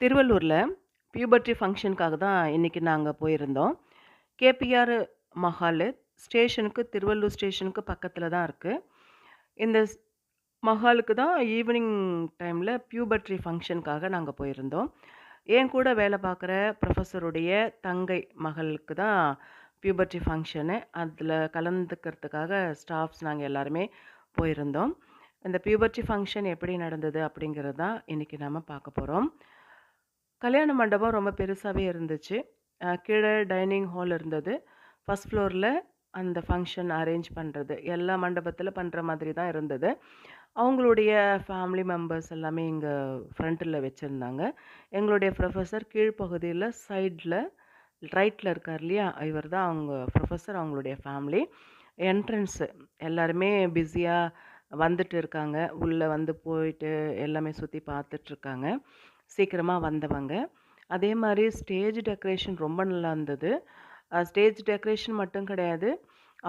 திருவள்ளூரில் பியூபர்ட்டி ஃபங்க்ஷனுக்காக தான் இன்றைக்கி நாங்கள் போயிருந்தோம். கேபிஆர் மஹாலு ஸ்டேஷனுக்கு திருவள்ளூர் ஸ்டேஷனுக்கு பக்கத்தில் தான் இருக்குது இந்த ஸ் மஹாலுக்கு தான் ஈவினிங் டைமில் பியூபர்ட்டி ஃபங்க்ஷனுக்காக நாங்கள் போயிருந்தோம். என் கூட வேலை பார்க்குற ப்ரொஃபஸருடைய தங்கை மகளுக்கு தான் பியூபர்ட்டி ஃபங்க்ஷனு அதில் கலந்துக்கிறதுக்காக ஸ்டாஃப்ஸ் நாங்கள் எல்லாருமே போயிருந்தோம். இந்த பியூபர்ட்டி ஃபங்க்ஷன் எப்படி நடந்தது அப்படிங்கிறது தான் இன்றைக்கி நாம் பார்க்க போகிறோம் கல்யாண மண்டபம் ரொம்ப பெருசாகவே இருந்துச்சு. கீழே டைனிங் ஹால் இருந்தது. ஃபர்ஸ்ட் ஃப்ளோரில் அந்த ஃபங்க்ஷன் அரேஞ்ச் பண்ணுறது எல்லா மண்டபத்தில் பண்ணுற மாதிரி தான் இருந்தது. அவங்களுடைய ஃபேமிலி மெம்பர்ஸ் எல்லாமே இங்கே ஃப்ரண்ட்டில் வச்சுருந்தாங்க எங்களுடைய ப்ரொஃபஸர் கீழ்ப்பகுதியில் சைடில் ரைட்டில் இருக்கார் இல்லையா? இவர் தான் அவங்க ப்ரொஃபஸர் அவங்களுடைய ஃபேமிலி. என்ட்ரன்ஸு எல்லாருமே பிஸியாக வந்துட்டு இருக்காங்க. உள்ளே வந்து போயிட்டு எல்லாமே சுற்றி பார்த்துட்ருக்காங்க சீக்கிரமாக வந்தவங்க. அதே மாதிரி ஸ்டேஜ் டெக்கரேஷன் ரொம்ப நல்லா இருந்தது. ஸ்டேஜ் டெக்கரேஷன் மட்டும் கிடையாது.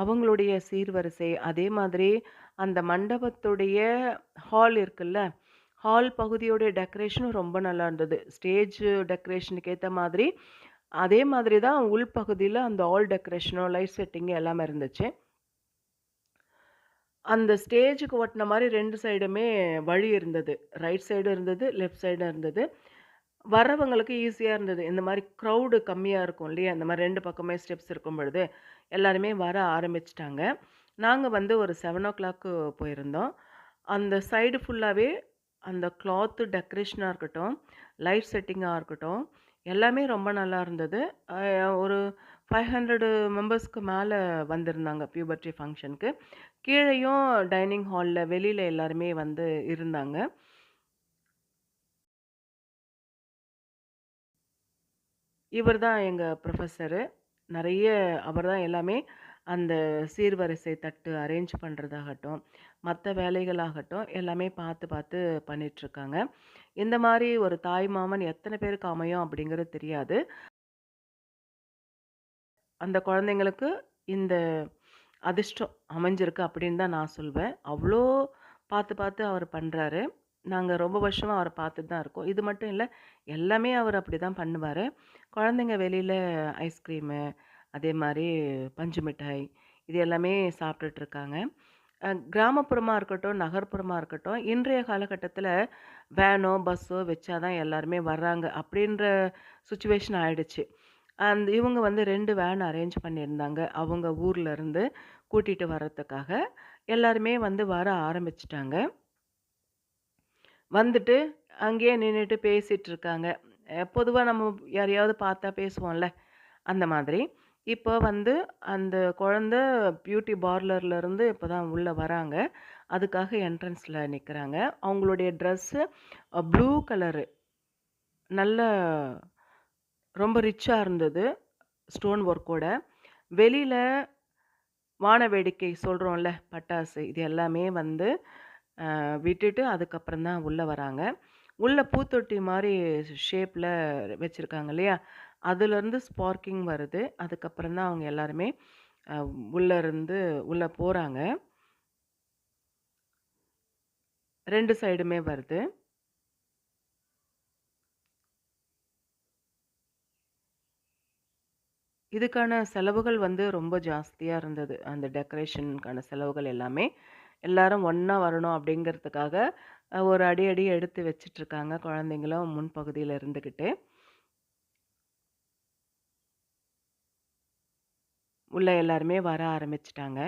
அவங்களுடைய சீர்வரிசை, அதே மாதிரி அந்த மண்டபத்துடைய ஹால் இருக்குல்ல, ஹால் பகுதியோட டெக்கரேஷனும் ரொம்ப நல்லா இருந்தது. ஸ்டேஜ் டெக்கரேஷனுக்கு ஏற்ற மாதிரி, அதே மாதிரி தான் உள்பகுதியில் அந்த ஹால் டெக்கரேஷனும், லைட் செட்டிங்கு எல்லாமே இருந்துச்சு. அந்த ஸ்டேஜுக்கு ஓட்டின மாதிரி ரெண்டு சைடுமே வழி இருந்தது. ரைட் சைடும் இருந்தது, லெஃப்ட் சைடும் இருந்தது. வரவங்களுக்கு ஈஸியாக இருந்தது. இந்த மாதிரி க்ரௌடு கம்மியாக இருக்கும் இல்லையா? இந்த மாதிரி ரெண்டு பக்கமே ஸ்டெப்ஸ் இருக்கும் பொழுது, எல்லாருமே வர ஆரம்பிச்சிட்டாங்க நாங்கள் வந்து ஒரு 7:00 போயிருந்தோம். அந்த சைடு ஃபுல்லாகவே அந்த க்ளாத்து டெக்கரேஷனாக இருக்கட்டும், லைட் செட்டிங்காக இருக்கட்டும், எல்லாமே ரொம்ப நல்லா இருந்தது. ஒரு ஃபைவ் ஹண்ட்ரடு மெம்பர்ஸ்க்கு மேலே வந்திருந்தாங்க பியூபர்ட்ரி ஃபங்க்ஷனுக்கு கீழேயும் டைனிங் ஹாலில் வெளியில் எல்லாருமே வந்து இருந்தாங்க. இவர் தான் எங்கள் ப்ரொஃபஸரு நிறைய அவர் தான் எல்லாமே அந்த சீர்வரிசை தட்டு அரேஞ்ச் பண்ணுறதாகட்டும் மற்ற வேலைகளாகட்டும் எல்லாமே பார்த்து பார்த்து பண்ணிகிட்ருக்காங்க இந்த மாதிரி ஒரு தாய் மாமன் எத்தனை பேருக்கு அமையும் அப்படிங்கிறது தெரியாது. அந்த குழந்தைங்களுக்கு இந்த அதிர்ஷ்டம் அமைஞ்சிருக்கு அப்படின்னு தான் நான் சொல்வேன். அவ்வளோ பார்த்து பார்த்து அவர் பண்ணுறாரு நாங்கள் ரொம்ப வருஷமாக அவரை பார்த்துட்டு தான் இருக்கோம். இது மட்டும் இல்லை எல்லாமே அவர் அப்படி தான் பண்ணுவார் குழந்தைங்க வெளியில் ஐஸ்கிரீமு, அதே மாதிரி பஞ்சு மிட்டாய் இது எல்லாமே சாப்பிட்டுட்ருக்காங்க இருக்காங்க. இருக்கட்டும், நகர்ப்புறமாக இருக்கட்டும், இன்றைய காலகட்டத்தில் வேனோ, பஸ்ஸோ வச்சா தான் எல்லாருமே வர்றாங்க அப்படின்ற சுச்சுவேஷன் ஆயிடுச்சு. அந்த இவங்க வந்து ரெண்டு வேன் அரேஞ்ச் பண்ணியிருந்தாங்க. அவங்க ஊர்ல இருந்து வர்றதுக்காக. எல்லாருமே வந்து வர ஆரம்பிச்சிட்டாங்க வந்துட்டு அங்கேயே நின்றுட்டு பேசிகிட்டு இருக்காங்க. பொதுவாக நம்ம யாரையாவது பார்த்தா பேசுவோம்ல, அந்த மாதிரி. இப்போ வந்து அந்த குழந்த பியூட்டி பார்லர்லேருந்து இப்போ தான் உள்ளே வராங்க. அதுக்காக என்ட்ரன்ஸில் நிற்கிறாங்க அவங்களுடைய ட்ரெஸ்ஸு ப்ளூ கலரு. நல்ல ரொம்ப ரிச்சாக இருந்தது. ஸ்டோன் ஒர்க்கோட. வெளியில் வான வேடிக்கை சொல்கிறோம்ல பட்டாசு இது எல்லாமே வந்து விட்டுட்டு அதுக்கப்புறம் தான் உள்ளே வராங்க. உள்ளே பூத்தொட்டி மாதிரி ஷேப்பில் வச்சுருக்காங்க இல்லையா? அதுலேருந்து ஸ்பார்க்கிங் வருது. அதுக்கப்புறம் தான் அவங்க எல்லாருமே உள்ளேருந்து உள்ளே இருந்து உள்ள போறாங்க. 2 சைடுமே வருது. இதுக்கான செலவுகள் வந்து ரொம்ப ஜாஸ்தியாக இருந்தது. அந்த டெக்கரேஷனுக்கான செலவுகள் எல்லாமே. எல்லாரும் ஒன்றா வரணும் அப்படிங்கிறதுக்காக, ஒரு அடி அடி எடுத்து வச்சிட்ருக்காங்க குழந்தைங்களும் முன்பகுதியில் இருந்துக்கிட்டு உள்ள எல்லாருமே வர ஆரம்பிச்சிட்டாங்க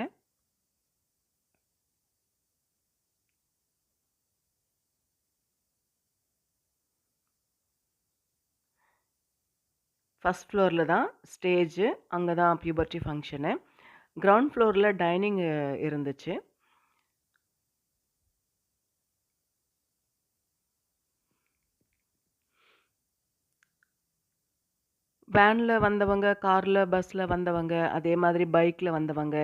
ஃபர்ஸ்ட் ஃப்ளோரில் தான் ஸ்டேஜு. அங்கே தான் பியூபர்ட்டி ஃபங்க்ஷனு கிரவுண்ட் ஃப்ளோரில் டைனிங் இருந்துச்சு. வேனில் வந்தவங்க, காரில் பஸ்ஸில் வந்தவங்க, அதே மாதிரி பைக்கில் வந்தவங்க,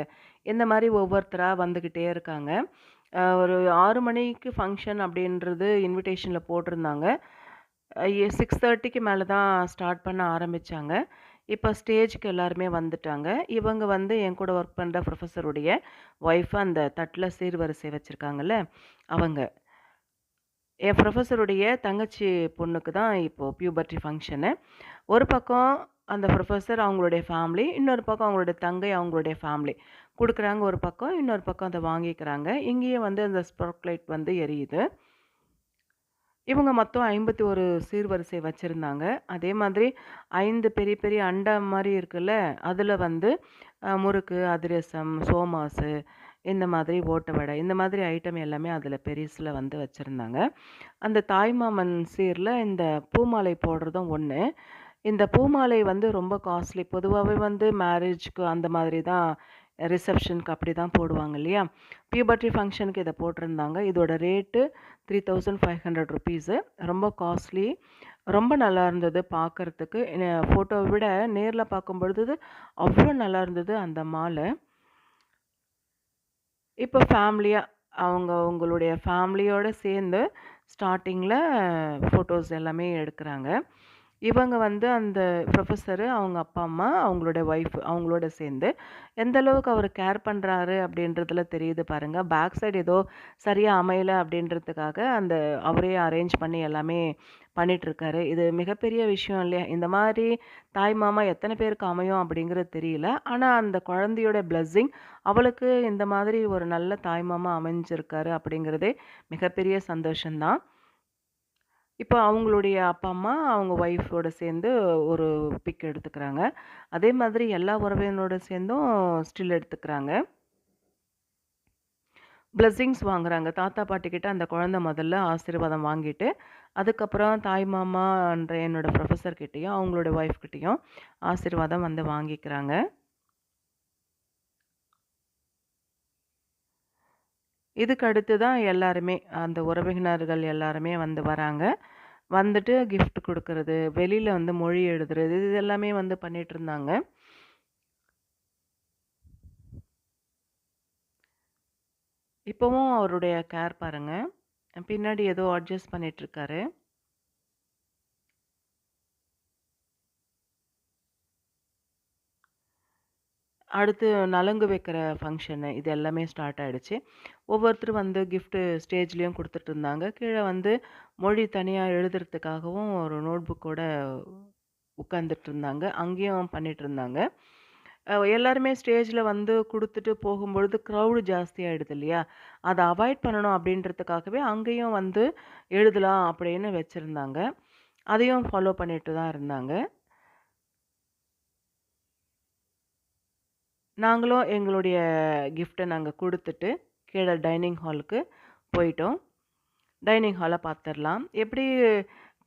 இந்த மாதிரி ஒவ்வொருத்தராக வந்துக்கிட்டே இருக்காங்க. ஒரு ஆறு மணிக்கு ஃபங்க்ஷன் அப்படின்றது இன்விடேஷனில் போட்டிருந்தாங்க. சிக்ஸ் தேர்ட்டிக்கு மேலே தான் ஸ்டார்ட் பண்ண ஆரம்பிச்சாங்க. இப்போ ஸ்டேஜ்க்கு எல்லாருமே வந்துட்டாங்க. இவங்க வந்து என் கூட ஒர்க் பண்ணுற ப்ரொஃபஸருடைய ஒய்ஃப் அந்த தட்டில் சீர்வரிசை வச்சுருக்காங்கல்ல அவங்க. என் ப்ரொஃபஸருடைய தங்கச்சி பொண்ணுக்கு தான் இப்போ பியூபர்ட்டி ஃபங்க்ஷனு. ஒரு பக்கம் அந்த ப்ரொஃபஸர் அவங்களுடைய ஃபேமிலி, இன்னொரு பக்கம் அவங்களுடைய தங்கை அவங்களுடைய ஃபேமிலி. கொடுக்குறாங்க ஒரு பக்கம், இன்னொரு பக்கம் அதை வாங்கிக்கிறாங்க. இங்கேயே வந்து அந்த ஸ்பாட்லைட் வந்து எரியுது. இவங்க மொத்தம் 51 சீர்வரிசை வச்சுருந்தாங்க. அதே மாதிரி ஐந்து பெரிய பெரிய அண்டா மாதிரி இருக்குல்ல, அதில் வந்து முறுக்கு, அதிரசம், சோமாசு இந்த மாதிரி ஓட்ட வடை, இந்த மாதிரி ஐட்டம் எல்லாமே அதில் பெரிசில் வந்து வச்சுருந்தாங்க. அந்த தாய்மாமன் சீரில் இந்த பூமாலை போடுறதும் ஒன்று இந்த பூமாலை வந்து ரொம்ப காஸ்ட்லி. பொதுவாகவே வந்து மேரேஜ்க்கு அந்த மாதிரி தான் ரிசப்ஷனுக்கு அப்படி தான் போடுவாங்க இல்லையா? பியூபர்ட்டி ஃபங்க்ஷனுக்கு இதை போட்டிருந்தாங்க. இதோட ரேட்டு ₹3500 ரொம்ப காஸ்ட்லி. ரொம்ப நல்லா இருந்தது பார்க்கறதுக்கு. ஃபோட்டோவை விட நேரில் பார்க்கும்பொழுது அவ்வளோ நல்லா இருந்தது அந்த மாலை. இப்போ ஃபேமிலியாக அவங்க அவங்களுடைய ஃபேமிலியோடு சேர்ந்து ஸ்டார்டிங்கில் ஃபோட்டோஸ் எல்லாமே எடுக்கிறாங்க இவங்க வந்து அந்த ப்ரொஃபஸரு, அவங்க அப்பா, அம்மா, அவங்களோட ஒய்ஃப் அவங்களோட சேர்ந்து எந்த அளவுக்கு அவர் கேர் பண்ணுறாரு அப்படின்றதுல தெரியுது பாருங்கள் பேக் சைடு ஏதோ சரியாக அமையலை அப்படின்றதுக்காக அந்த அவரே அரேஞ்ச் பண்ணி எல்லாமே பண்ணிகிட்ருக்காரு இது மிகப்பெரிய விஷயம் இல்லையா? இந்த மாதிரி தாய் மாமா எத்தனை பேருக்கு அமையும் அப்படிங்கிறது தெரியல. ஆனால் அந்த குழந்தையோட பிளஸ்ஸிங் அவளுக்கு இந்த மாதிரி ஒரு நல்ல தாய் மாமா அமைஞ்சிருக்காரு அப்படிங்கிறதே மிகப்பெரிய சந்தோஷம் தான். இப்போ அவங்களுடைய அப்பா, அம்மா, அவங்க ஒய்ஃபோட சேர்ந்து ஒரு பிக் எடுத்துக்கிறாங்க. அதே மாதிரி எல்லா உறவினரோட சேர்ந்தும் ஸ்டில் எடுத்துக்கிறாங்க. பிளெஸ்ஸிங்ஸ் வாங்குறாங்க. தாத்தா, பாட்டி கிட்ட அந்த குழந்தை முதல்ல ஆசீர்வாதம் வாங்கிட்டு, அதுக்கப்புறம் தாய் மாமான்ற என்னோடய ப்ரொஃபஸர்கிட்டேயும் அவங்களோட ஒய்ஃப்கிட்டேயும் ஆசீர்வாதம் வந்து வாங்கிக்கிறாங்க. இதுக்கு அடுத்து தான் எல்லாருமே, அந்த உறவினர்கள் எல்லாருமே வந்து வராங்க. வந்துட்டு கிஃப்ட் கொடுக்கறது வெளியில் வந்து மொழி எழுதுறது, இது எல்லாமே வந்து பண்ணிகிட்டு இருந்தாங்க இப்போவும் அவருடைய கேர் பாருங்கள் பின்னாடி ஏதோ அட்ஜஸ்ட் பண்ணிட்டுருக்காரு. அடுத்து நலங்கு வைக்கிற ஃபங்க்ஷனு இது எல்லாமே ஸ்டார்ட் ஆகிடுச்சு ஒவ்வொருத்தரும் வந்து கிஃப்ட்டு ஸ்டேஜ்லேயும் கொடுத்துட்டு இருந்தாங்க கீழே வந்து மொழி தனியாக எழுதுறதுக்காகவும் ஒரு நோட் புக்கோட உட்காந்துட்டுருந்தாங்க. அங்கேயும் பண்ணிகிட்டு இருந்தாங்க எல்லாருமே ஸ்டேஜில் வந்து கொடுத்துட்டு போகும்பொழுது க்ரௌடு ஜாஸ்தியாகிடுது இல்லையா? அதை அவாய்ட் பண்ணணும் அப்படின்றதுக்காகவே அங்கேயும் வந்து எழுதலாம் அப்படின்னு வச்சுருந்தாங்க அதையும் ஃபாலோ பண்ணிட்டு தான் இருந்தாங்க. நாங்களும் எங்களுடைய கிஃப்ட்டை நாங்கள் கொடுத்துட்டு கீழே டைனிங் ஹாலுக்கு போயிட்டோம். டைனிங் ஹாலை பார்த்துடலாம் எப்படி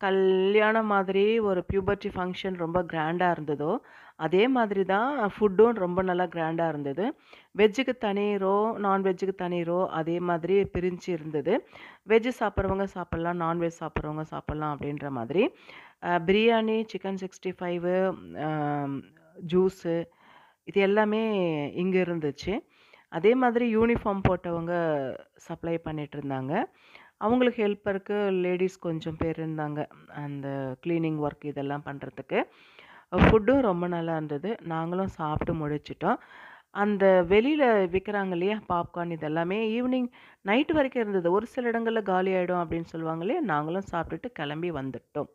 கல்யாணம் மாதிரி ஒரு பியூபர்ட்டி ஃபங்க்ஷன் ரொம்ப கிராண்டாக இருந்ததோ, அதே மாதிரி தான் ஃபுட்டும் ரொம்ப நல்லா கிராண்டாக இருந்தது. வெஜ்ஜுக்கு தனி ரோ, நான்வெஜ்ஜுக்கு தனி ரோ அதே மாதிரி பிரிஞ்சு இருந்தது. வெஜ்ஜு சாப்பிட்றவங்க சாப்பிட்லாம் நான்வெஜ் சாப்பிட்றவங்க சாப்பிட்லாம் அப்படின்ற மாதிரி. Biryani, chicken sixty five juice இது எல்லாமே இங்கே இருந்துச்சு. அதே மாதிரி யூனிஃபார்ம் போட்டவங்க சப்ளை பண்ணிட்டுருந்தாங்க. அவங்களுக்கு ஹெல்ப்பருக்கு லேடிஸ் கொஞ்சம் பேர் இருந்தாங்க. அந்த க்ளீனிங் ஒர்க் இதெல்லாம் பண்ணுறதுக்கு ஃபுட்டும் ரொம்ப நல்லா இருந்தது. நாங்களும் சாப்பிட்டு முடிச்சிட்டோம் அந்த வெளியில் விற்கிறாங்க இல்லையா? பாப்கார்ன் இதெல்லாமே ஈவினிங் நைட் வரைக்கும் இருந்தது. ஒரு சில இடங்களில் காலி ஆகிடும் அப்படின்னு சொல்லுவாங்க இல்லையா? நாங்களும் சாப்பிட்டுட்டு கிளம்பி வந்துட்டோம்.